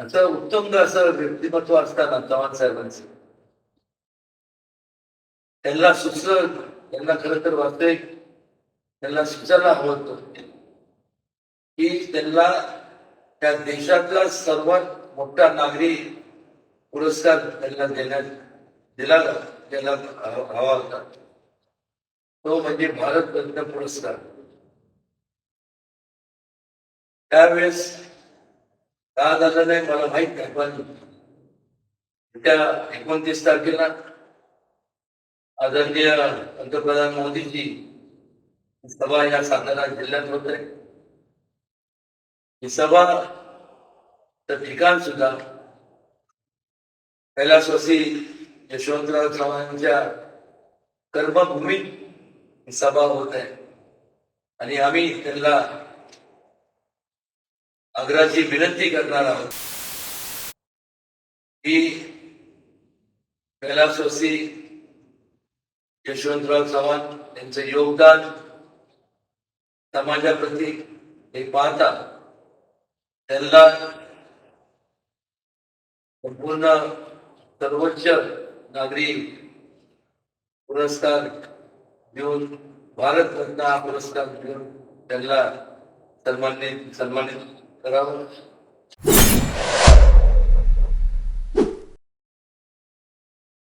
आता उत्तम असं व्यक्तिमत्व असताना चव्हाण साहेबांचं. त्यांना सुचलं त्यांना खरं तर वास्तविक त्यांना सुचायला हवं होतं की त्यांना त्या देशातला सर्वात मोठा नागरी पुरस्कार त्यांना देण्यात दिला त्याला हवा होता. तो म्हणजे भारतरत्न पुरस्कार. त्यावेळेस का झालं नाही मला माहीत नाही पण त्या एकोणतीस तारखेला आदरणीय पंतप्रधान मोदीजी सभा या सातारा जिल्ह्यात होत आहे. ही सभा तर ठिकाण सुद्धा कैलासवासी यशवंतराव चव्हाणांच्या कर्मभूमीत ही सभा होत आहे. आणि आम्ही त्यांना आग्रहाची विनंती करणार आहोत. की कैलासवासी यशवंतराव चव्हाण यांचं योगदान समाजाप्रती हे पाहता त्यांना संपूर्ण सर्वोच्च नागरी पुरस्कार देऊन भारतरत्न हा पुरस्कार देऊन त्यांना सन्मानित सन्मानित બરાબર